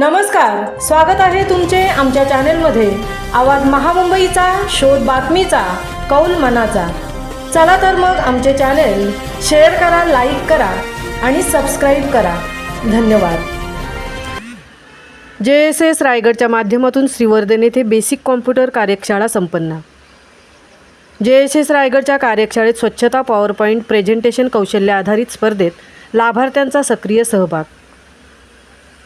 नमस्कार स्वागत आहे तुमचे आमच्या चॅनेलमध्ये. आवाज महामुंबईचा शोध बातमीचा कौल मनाचा. चला तर मग आमचे चॅनेल शेअर करा लाईक करा आणि सबस्क्राईब करा. धन्यवाद. जे एस एस रायगडच्या माध्यमातून श्रीवर्धन येथे बेसिक कॉम्प्युटर कार्यशाळा संपन्न. जे एस एस रायगडच्या कार्यशाळेत स्वच्छता पॉवर पॉईंट प्रेझेंटेशन कौशल्य आधारित स्पर्धेत लाभार्थ्यांचा सक्रिय सहभाग.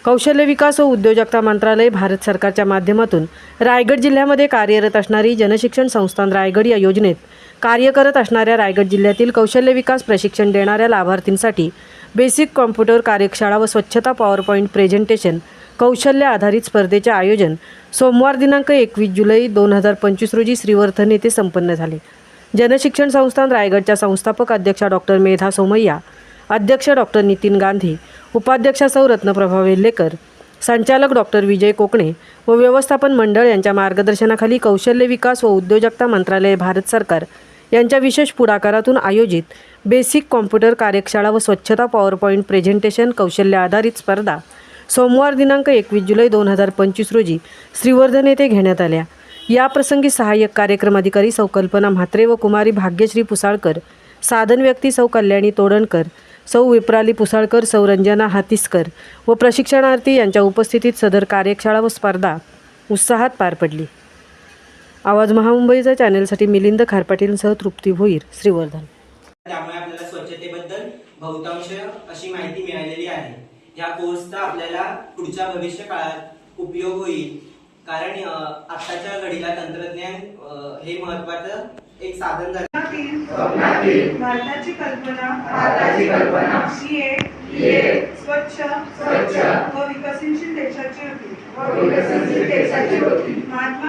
कौशल्य विकास व उद्योजकता मंत्रालय भारत सरकारच्या माध्यमातून रायगड जिल्ह्यामध्ये कार्यरत असणारी जनशिक्षण संस्थान रायगड या योजनेत कार्य करत असणाऱ्या रायगड जिल्ह्यातील कौशल्य विकास प्रशिक्षण देणाऱ्या लाभार्थींसाठी बेसिक कॉम्प्युटर कार्यशाळा व स्वच्छता पॉवर पॉईंट प्रेझेंटेशन कौशल्य आधारित स्पर्धेचे आयोजन सोमवार दिनांक एकवीस जुलै दोन हजार पंचवीस रोजी श्रीवर्धन येथे संपन्न झाले. जनशिक्षण संस्थान रायगडच्या संस्थापक अध्यक्षा डॉक्टर मेधा सोमय्या अध्यक्ष डॉक्टर नितीन गांधी उपाध्यक्षा सौरत्न प्रभा वेल्लेकर संचालक डॉक्टर विजय कोकणे व व्यवस्थापन मंडळ यांच्या मार्गदर्शनाखाली कौशल्य विकास व उद्योजकता मंत्रालय भारत सरकार यांच्या विशेष पुढाकारातून आयोजित बेसिक कॉम्प्युटर कार्यशाळा व स्वच्छता पॉवर पॉईंट प्रेझेंटेशन कौशल्य आधारित स्पर्धा सोमवार दिनांक एकवीस जुलै दोन हजार पंचवीस रोजी श्रीवर्धन येथे घेण्यात आल्या. याप्रसंगी सहाय्यक कार्यक्रम अधिकारी सौ कल्पना म्हात्रे व कुमारी भाग्यश्री पुसाळकर साधन व्यक्ती सौ कल्याणी तोडणकर सौ विप्राली पुसाळकर सौ रंजना हातीसकर व प्रशिक्षणार्थी यांच्या उपस्थितीत सदर कार्यशाळा व स्पर्धा उत्साहात पार पडली. आवाज महामुंबईचा चॅनेलसाठी मिलिंद खारपाटीलसह तृप्ती भोईर श्रीवर्धन. त्यामुळे आपल्याला स्वच्छतेबद्दल बहुतांश अशी माहिती मिळालेली आहे. या कोर्सचा आपल्याला पुढच्या भविष्य काळात उपयोग होईल. कारण अ, आत्ताच्या घडीला तंत्रज्ञान हे महत्वाचं एक साधन झालं. स्वप्नातील भारताची कल्पना भारताची कल्पना. ही एक ही एक स्वच्छ स्वच्छ. व विकसनशील देशाची होती. व विकसनशील देशाची होती. महात्मा